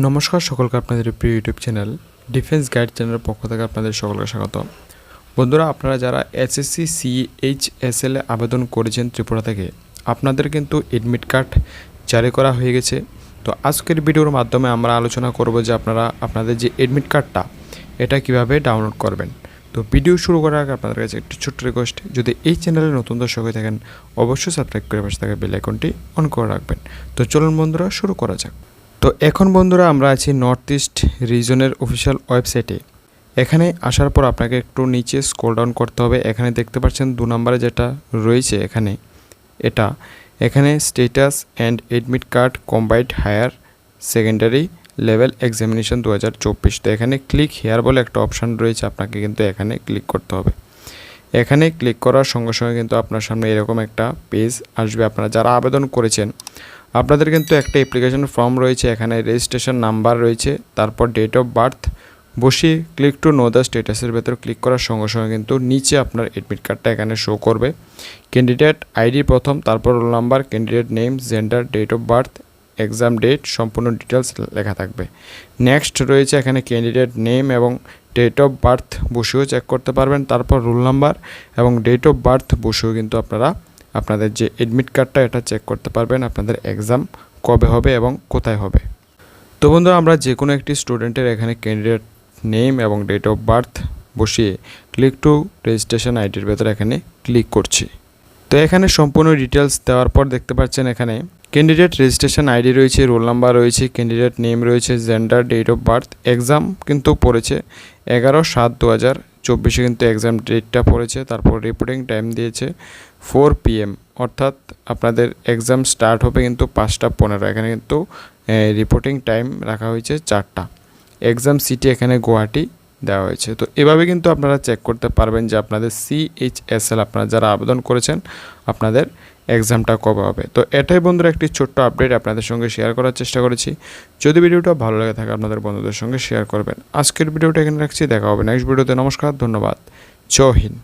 নমস্কার সকলকে আপনাদের প্রিয় ইউটিউব চ্যানেল ডিফেন্স গাইড চ্যানেলের পক্ষ থেকে আপনাদের সকলকে স্বাগত। বন্ধুরা, আপনারা যারা এসএসসি সিএইচএসএল এ আবেদন করেছেন ত্রিপুরা থেকে, আপনাদের কিন্তু এডমিট কার্ড জারি করা হয়ে গেছে। তো আজকের ভিডিওর মাধ্যমে আমরা আলোচনা করব যে আপনারা, আপনাদের যে এডমিট কার্ডটা এটা কীভাবে ডাউনলোড করবেন। তো ভিডিও শুরু করার আগে আপনাদের কাছে একটি ছোট্ট রিকোয়েস্ট যদি এই চ্যানেলে নতুন দর্শক হয়ে থাকেন, অবশ্যই সাবস্ক্রাইব করে পাশে থাকা বেল আইকনটি অন করে রাখবেন। তো চলুন বন্ধুরা, শুরু করা যাক। তো এখন বন্ধুরা আমরা আছি নর্থ ইস্ট রিজনের অফিসিয়াল ওয়েবসাইটে এখানে আসার পর আপনাকে একটু নিচে স্ক্রল ডাউন করতে হবে। এখানে দেখতে পাচ্ছেন দু নম্বরে যেটা রয়েছে এখানে, এটা। এখানে status and admit card combined higher secondary level examination দু হাজার চব্বিশ। তো এখানে ক্লিক হেয়ার বলে একটা অপশান রয়েছে, আপনাকে কিন্তু এখানে ক্লিক করতে হবে। এখানে ক্লিক করার সঙ্গে সঙ্গে কিন্তু আপনার সামনে এরকম একটা পেজ আসবে। আপনারা যারা আবেদন করেছেন আপনাদের কিন্তু একটা অ্যাপ্লিকেশন ফর্ম রয়েছে, এখানে রেজিস্ট্রেশন নাম্বার রয়েছে, তারপর ডেট অফ বার্থ বসিয়ে ক্লিক টু নো দ্য স্টেটাসের ভেতর ক্লিক করার সঙ্গে সঙ্গে কিন্তু নিচে আপনার এডমিট কার্ডটা এখানে শো করবে। ক্যান্ডিডেট আইডি প্রথম, তারপর roll number candidate name gender date of birth exam date সম্পূর্ণ ডিটেলস লেখা থাকবে। নেক্সট রয়েছে এখানে ক্যান্ডিডেট নেম এবং ডেট অফ বার্থ বসেও চেক করতে পারবেন, তারপর রোল নাম্বার এবং ডেট অফ বার্থ বসেও কিন্তু আপনারা আপনাদের যে এডমিট কার্ডটা এটা চেক করতে পারবেন আপনাদের এক্সাম কবে হবে এবং কোথায় হবে। তো বন্ধুরা, আমরা যে কোনো একটি স্টুডেন্টের এখানে ক্যান্ডিডেট নেম এবং ডেট অফ বার্থ বসিয়ে ক্লিক টু রেজিস্ট্রেশন আইডির ভেতরে এখানে ক্লিক করছি। তো এখানে সম্পূর্ণ ডিটেলস দেওয়ার পর দেখতে পাচ্ছেন এখানে ক্যান্ডিডেট রেজিস্ট্রেশন আইডি রয়েছে রোল নাম্বার রয়েছে ক্যান্ডিডেট নেম রয়েছে gender date of birth exam কিন্তু পড়েছে এগারো সাত দু হাজার চব্বিশে কিন্তু এক্সাম ডেটটা পড়েছে, তারপর রিপোর্টিং টাইম দিয়েছে ফোর পিএম অর্থাৎ আপনাদের এক্সাম স্টার্ট হবে কিন্তু পাঁচটা পনেরো, এখানে কিন্তু রিপোর্টিং টাইম রাখা হয়েছে চারটা। এক্সাম সিটি এখানে গুয়াহাটি দেওয়া হয়েছে। তো এভাবে কিন্তু আপনারা চেক করতে পারবেন যে আপনাদের সিএইচএসএল আপনারা যারা আবেদন করেছেন, আপনাদের এক্সামটা কবে হবে। তো এটাই বন্ধুরা একটি ছোট্ট আপডেট আপনাদের সঙ্গে শেয়ার করার চেষ্টা করেছি। যদি ভিডিওটা ভালো লাগে থাকে আপনাদের বন্ধুদের সঙ্গে শেয়ার করবেন। আজকের ভিডিওটা এখানে রাখছি। দেখা হবে নেক্সট ভিডিওতে নমস্কার, ধন্যবাদ। জয় হিন্দ।